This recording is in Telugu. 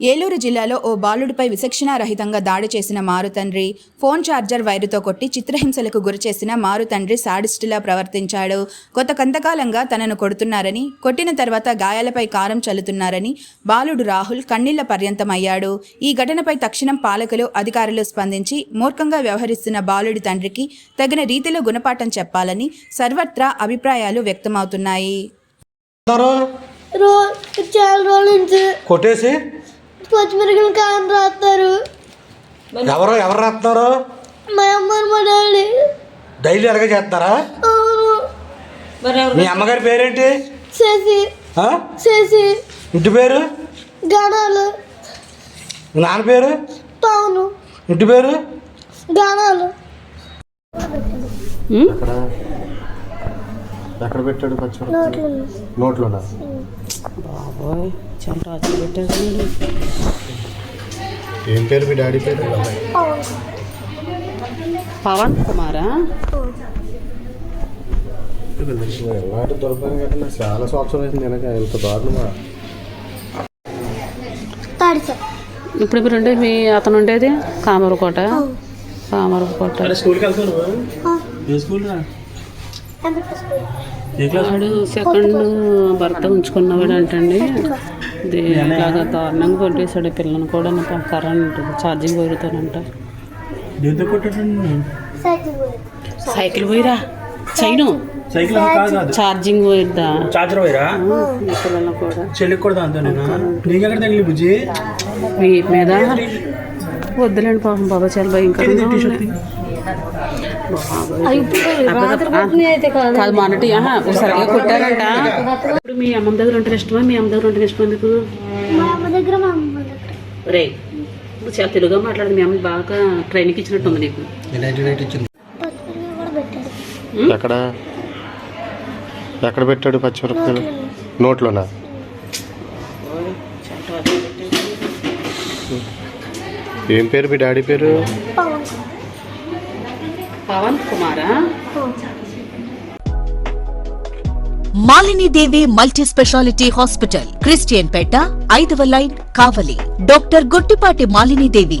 ఏలూరు జిల్లాలో ఓ బాలుడిపై విచక్షణారహితంగా దాడి చేసిన మారుతండ్రి ఫోన్ ఛార్జర్ వైరుతో కొట్టి చిత్రహింసలకు గురిచేసిన మారుతండ్రి సాడిస్టులా ప్రవర్తించాడు. కొత్త కొంతకాలంగా తనను కొడుతున్నారని కొట్టిన తర్వాత గాయాలపై కారం చల్లుతున్నారని బాలుడు రాహుల్ కన్నీళ్ళ పర్యంతమయ్యాడు. ఈ ఘటనపై తక్షణం పాలకులు అధికారులు స్పందించి మూర్ఖంగా వ్యవహరిస్తున్న బాలుడి తండ్రికి తగిన రీతిలో గుణపాఠం చెప్పాలని సర్వత్రా అభిప్రాయాలు వ్యక్తమవుతున్నాయి. కొట్టేసి పచ్చిమిరకలు కారం రాస్తారు. ఎవరు ఎవరు రాస్తున్నారు? మా అమ్మ మా డాడీ. డైలీ అలాగే అవును. మీ అమ్మగారి పేరేంటి? చేసి ఆ? చేసి ఇంటి పేరు? గానాలు. మీ నాన్న పేరు? టౌను ఇంటి పేరు? గానాలు. ఎక్కడ పెట్టాడు పచ్చి నోట్లు నోట్లోనా? బాబోయ్ చాలా రాత్రి పెట్టారు ఏం పేరు మీ డాడీ పేరు? పవన్ కుమారా? ఎలాంటి దొరకని కదా చాలా సంవత్సరం అయింది వెనక ఇంత దారుణమా? ఇప్పుడు మీరు ఉండే మీ అతను ఉండేది? కామరకోట కామరకోట వాడు సెకండ్ భర్త ఉంచుకున్నవాడు అంటండి. ఇది ఇలాగా దారుణంగా కొట్టేశాడు. పిల్లని కూడా కరెంట్ ఛార్జింగ్ కొట్టాడండి? సైకిల్ పోయి సైకిల్ పోయిరా చైను ఛార్జింగ్ పోయిద్దా? చార్జర్ ఈ పిల్లలు కూడా. చెల్లికి కూడా దాంతో మీద వద్దులేండి పాపం బాబా చాలా భయంకరంగా ఉంది. కాదు మొన్నటి సరిగ్గా కొట్టారంట. ఇప్పుడు మీ అమ్మమ్మ దగ్గర ఉంటే ఇష్టమా మీ అమ్మ దగ్గర ఉంటే ఇష్టం ఎందుకు అమ్మ అమ్మ రే నువ్వు చాలా తెలుగుగా మాట్లాడదు మీ అమ్మకి బాగా ట్రైనింగ్ ఇచ్చినట్టుంది నీకు. పచ్చిమిరకలు కూడా పెట్టారు. ఎక్కడ? ఎక్కడ పెట్టాడు పచ్చిమిరపకాయలు? నోట్లోనా? ఏం పేరు మీ డాడీ పేరు? పవన్ పవన్ కుమారా? Malinidevi multi speciality hospital Christian పేట ఐదవ line Kavali. Doctor Gottipati Malinidevi.